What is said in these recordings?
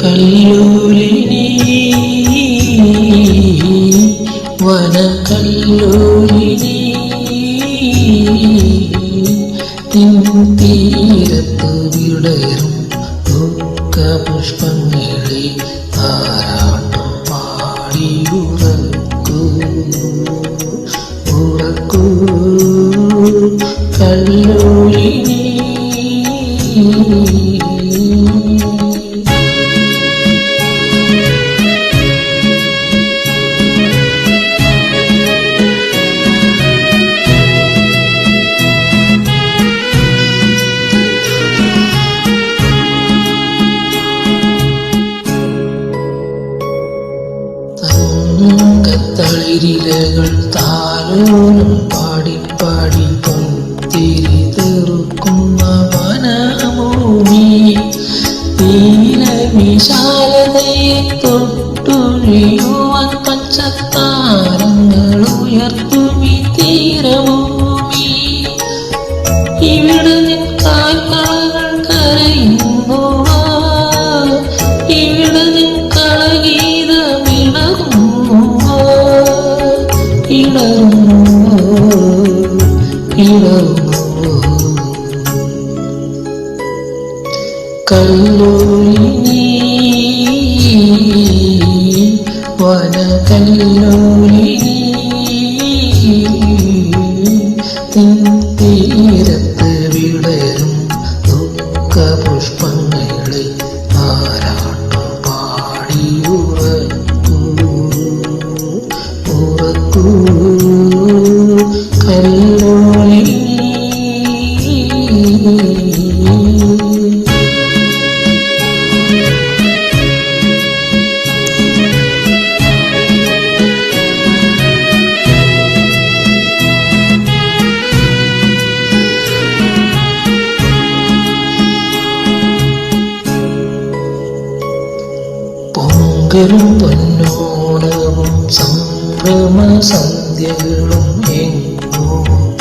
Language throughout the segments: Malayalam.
കല്ലൂലിനി വനക്കല്ലൂലിനി നിൻ തീരത്ത് വിടരും ദുഃഖ പുഷ്പങ്ങളെ താരാട്ടം പാടി ഉറക്കൂ. ഉറക്കൂ കല്ലൂലിനി തങ്കത്തളിരിലകൾ താലോലം പാടി പാടി പൊന്തിരി തെറുക്കുന്ന വനഭൂമി തീര വിശാലതയെ തൊട്ടുഴിയുവാൻ പച്ചത്താരങ്ങൾ ഉയർത്തുമി ഇവിടെ നിൻ കരയുന്നുവാ ഇടറുന്നുവോ ഇടറുന്നുവോ കല്ലൂരിനി വന കല്ലൂരിനി പൊങ്കലും പൊന്നോണവും സംഭ്രമ സന്ധ്യകളും എങ്ങോ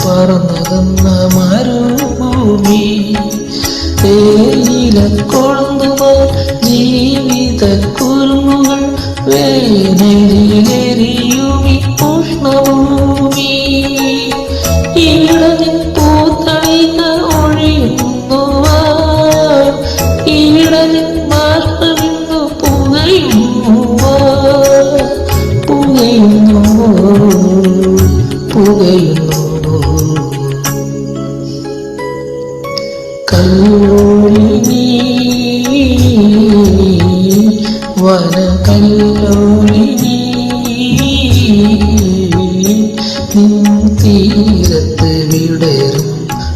പറന്നകന്ന മരുഭൂമി. തേയില കൊളുന്തുപോൽ ജീവിത കുരുമുകൾ വേനലിലെറിയുമി കല്ലോളിനി വന കല്ലോളിനി നിൻ തീരത്ത് വിടരും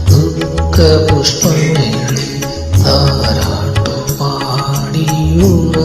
ദുഃഖ പുഷ്പങ്ങളെ താരാട്ടം പാടിയുറ